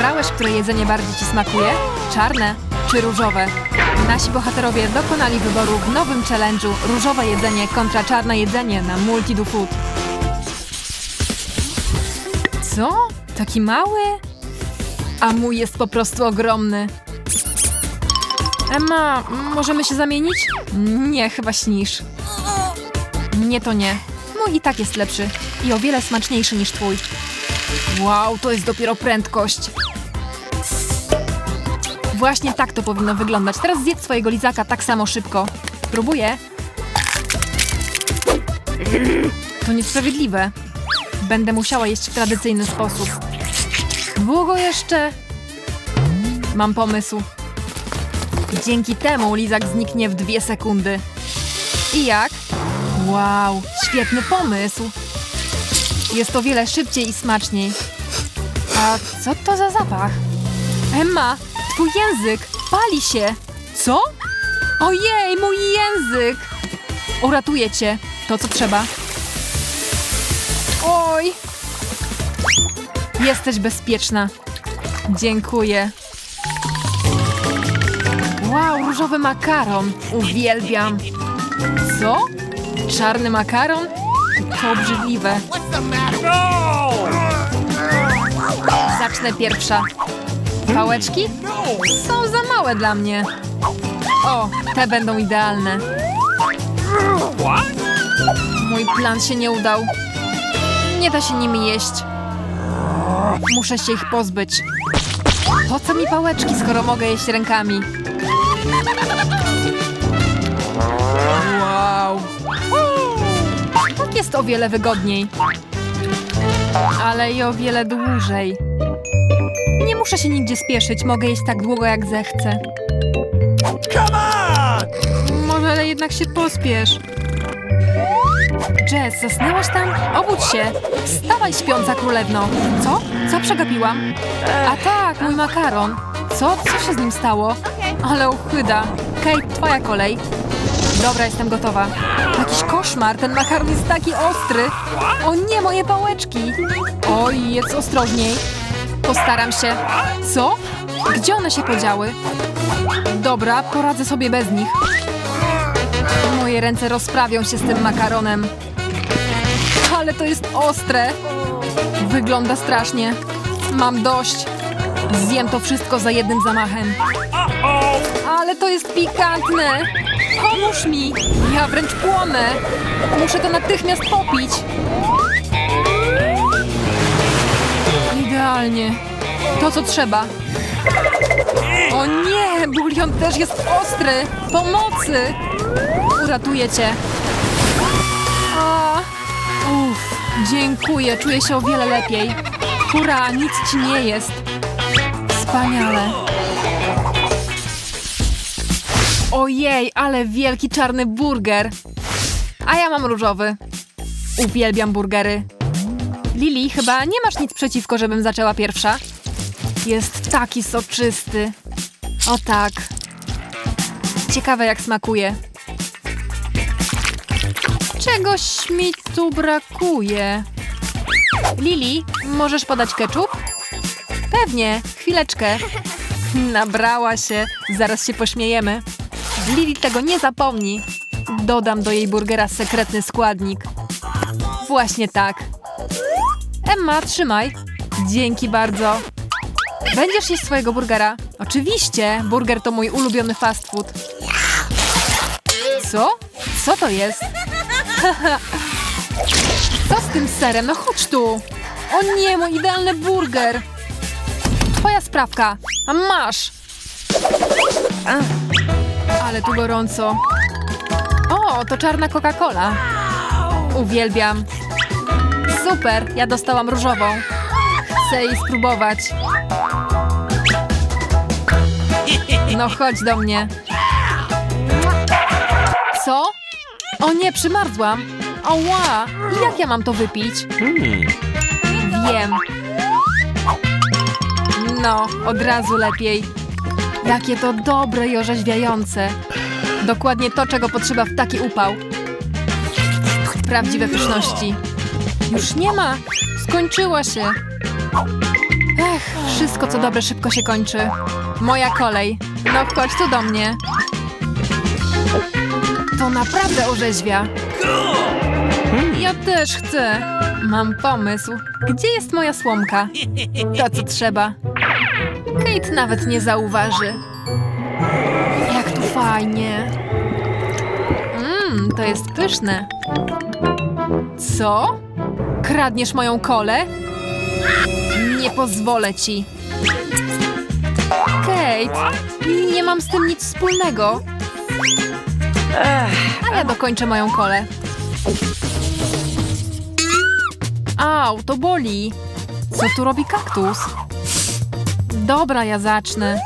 Wybrałeś, które jedzenie bardziej ci smakuje? Czarne czy różowe? Nasi bohaterowie dokonali wyboru w nowym challenge'u różowe jedzenie kontra czarne jedzenie na Multi do Food. Co? Taki mały? A mój jest po prostu ogromny. Emma, możemy się zamienić? Nie, chyba śnisz. Nie, to nie. Mój i tak jest lepszy. I o wiele smaczniejszy niż twój. Wow, to jest dopiero prędkość. Właśnie tak to powinno wyglądać. Teraz zjedz swojego lizaka tak samo szybko. Próbuję. To niesprawiedliwe. Będę musiała jeść w tradycyjny sposób. Długo jeszcze? Mam pomysł. Dzięki temu lizak zniknie w dwie sekundy. I jak? Wow, świetny pomysł. Jest o wiele szybciej i smaczniej. A co to za zapach? Emma, twój język pali się. Co? Ojej, mój język! Uratuję cię. To, co trzeba. Oj! Jesteś bezpieczna. Dziękuję. Wow, różowy makaron. Uwielbiam. Co? Czarny makaron? To obrzydliwe. Zacznę pierwsza. Pałeczki? Są za małe dla mnie. O, te będą idealne. Mój plan się nie udał. Nie da się nimi jeść. Muszę się ich pozbyć. Po co mi pałeczki, skoro mogę jeść rękami? Wow. Tak jest o wiele wygodniej. Ale i o wiele dłużej. Nie muszę się nigdzie spieszyć, mogę jeść tak długo jak zechcę. Może jednak się pospiesz. Jess, zasnęłaś tam? Obudź się! Wstawaj, śpiąca królewno! Co? Co przegapiłam? A tak, mój makaron. Co? Co się z nim stało? Ale ochyda. Kate, twoja kolej. Dobra, jestem gotowa. Jakiś koszmar, ten makaron jest taki ostry. O nie, moje pałeczki. Oj, jedz ostrożniej. Postaram się. Co? Gdzie one się podziały? Dobra, poradzę sobie bez nich. Moje ręce rozprawią się z tym makaronem. Ale to jest ostre. Wygląda strasznie. Mam dość. Zjem to wszystko za jednym zamachem. Ale to jest pikantne. Pomóż mi. Ja wręcz płonę. Muszę to natychmiast popić. Idealnie. To, co trzeba. O nie, bulion też jest ostry. Pomocy. Uratuję cię. A, uff, dziękuję, czuję się o wiele lepiej. Hurra, nic ci nie jest. Wspaniale. Ojej, ale wielki czarny burger. A ja mam różowy. Uwielbiam burgery. Lili, chyba nie masz nic przeciwko, żebym zaczęła pierwsza? Jest taki soczysty. O tak. Ciekawe jak smakuje. Czegoś mi tu brakuje. Lili, możesz podać ketchup? Pewnie, chwileczkę. Nabrała się, zaraz się pośmiejemy. Lili tego nie zapomni. Dodam do jej burgera sekretny składnik. Właśnie tak. Emma, trzymaj. Dzięki bardzo. Będziesz jeść swojego burgera? Oczywiście, burger to mój ulubiony fast food. Co? Co to jest? Co z tym serem? No chodź tu. O nie, mój idealny burger. Twoja sprawka. A masz. Ale tu gorąco. O, to czarna Coca-Cola. Uwielbiam. Super, ja dostałam różową. Chcę jej spróbować. No chodź do mnie. Co? O nie, przymarzłam. Oła, jak ja mam to wypić? Wiem. No, od razu lepiej. Jakie to dobre i orzeźwiające. Dokładnie to, czego potrzeba w taki upał. Prawdziwe pyszności. Już nie ma. Skończyła się. Ech, wszystko co dobre szybko się kończy. Moja kolej. No chodź tu do mnie. To naprawdę orzeźwia. Ja też chcę. Mam pomysł. Gdzie jest moja słomka? To co trzeba. Kate nawet nie zauważy. Jak tu fajnie. Mmm, to jest pyszne. Co? Kradniesz moją kolę? Nie pozwolę ci. Kate, nie mam z tym nic wspólnego. A ja dokończę moją kolę. Au, to boli. Co tu robi kaktus? Dobra, ja zacznę.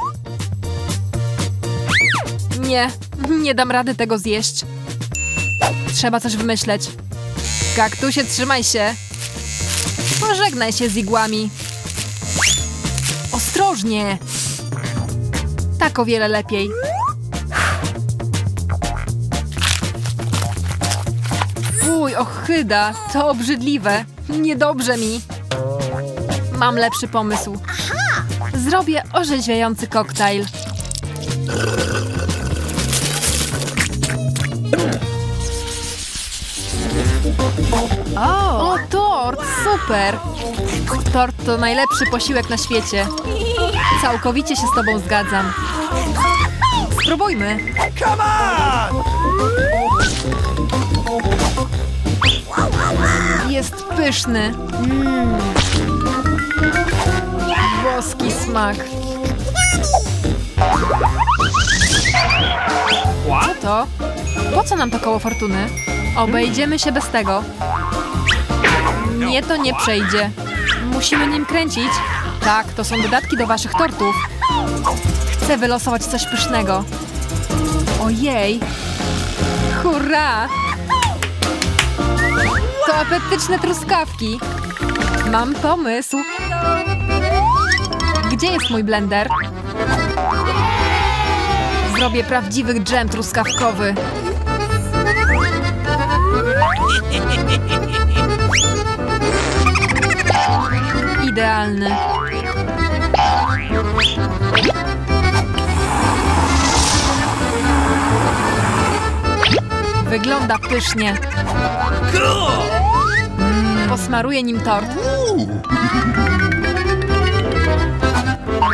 Nie, nie dam rady tego zjeść. Trzeba coś wymyśleć. Kaktusie, trzymaj się. Pożegnaj się z igłami. Ostrożnie. Tak o wiele lepiej. Fuj, ochyda, to obrzydliwe. Niedobrze mi. Mam lepszy pomysł. Zrobię orzeźwiający koktajl. O! Super! Tort to najlepszy posiłek na świecie. Całkowicie się z tobą zgadzam. Spróbujmy. Jest pyszny. Mm. Boski smak. Co to? Po co nam to koło fortuny? Obejdziemy się bez tego. Nie, to nie przejdzie. Musimy nim kręcić. Tak, to są dodatki do waszych tortów. Chcę wylosować coś pysznego. Ojej. Hurra! To apetyczne truskawki. Mam pomysł. Gdzie jest mój blender? Zrobię prawdziwy dżem truskawkowy. Idealny. Wygląda pysznie. Mm, posmaruję nim tort.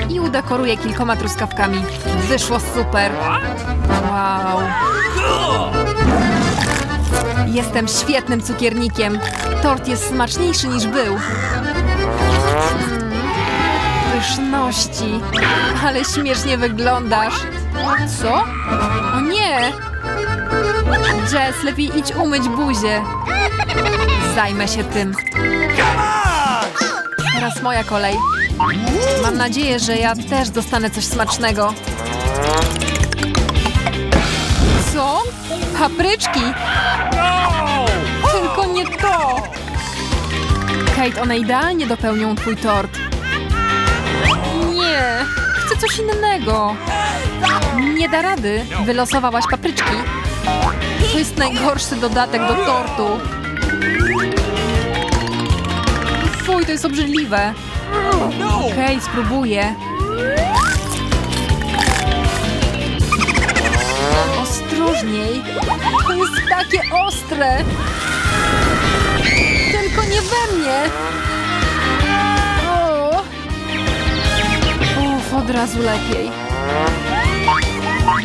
I udekoruję kilkoma truskawkami. Wyszło super. Wow. Jestem świetnym cukiernikiem. Tort jest smaczniejszy niż był. Mm, Pyszności. Ale śmiesznie wyglądasz. Co? O nie! Jess, lepiej idź umyć buzię. Zajmę się tym. Teraz moja kolej. Mam nadzieję, że ja też dostanę coś smacznego. Co? Papryczki? Tylko nie to! Kate, one idealnie dopełnią twój tort. Nie, chcę coś innego. Nie da rady. Wylosowałaś papryczki. To jest najgorszy dodatek do tortu. Fuj, to jest obrzydliwe. Okej, spróbuję. Ostrożniej. To jest takie ostre. Tylko nie we mnie. O. Od razu lepiej.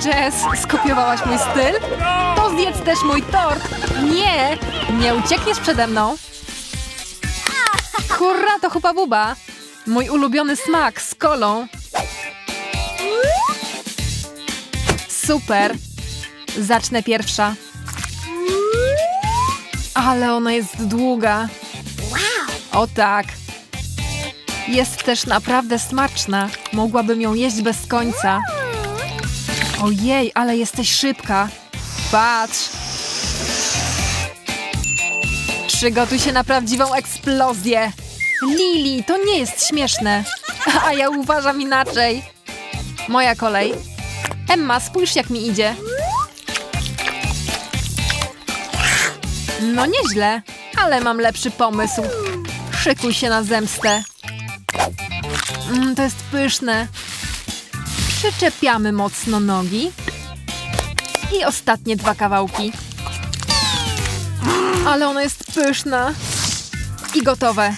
Jess, skopiowałaś mój styl? To zjedz też mój tort. Nie, nie uciekniesz przede mną. Hurra, to chyba buba. Mój ulubiony smak z kolą. Super. Zacznę pierwsza. Ale ona jest długa. O tak. Jest też naprawdę smaczna. Mogłabym ją jeść bez końca. Ojej, ale jesteś szybka. Patrz. Przygotuj się na prawdziwą eksplozję. Lili, to nie jest śmieszne. A ja uważam inaczej. Moja kolej. Emma, spójrz jak mi idzie. No nieźle, ale mam lepszy pomysł. Szykuj się na zemstę. jest pyszne. Przyczepiamy mocno nogi. I ostatnie dwa kawałki. Ale ona jest pyszna. I gotowe.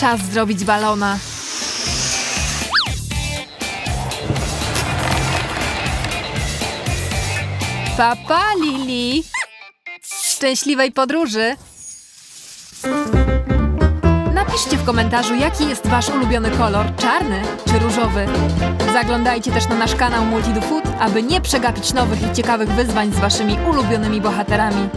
Czas zrobić balona. Papa, Lili. Szczęśliwej podróży. Napiszcie w komentarzu, jaki jest wasz ulubiony kolor, czarny czy różowy. Zaglądajcie też na nasz kanał Multi do Food, aby nie przegapić nowych i ciekawych wyzwań z waszymi ulubionymi bohaterami.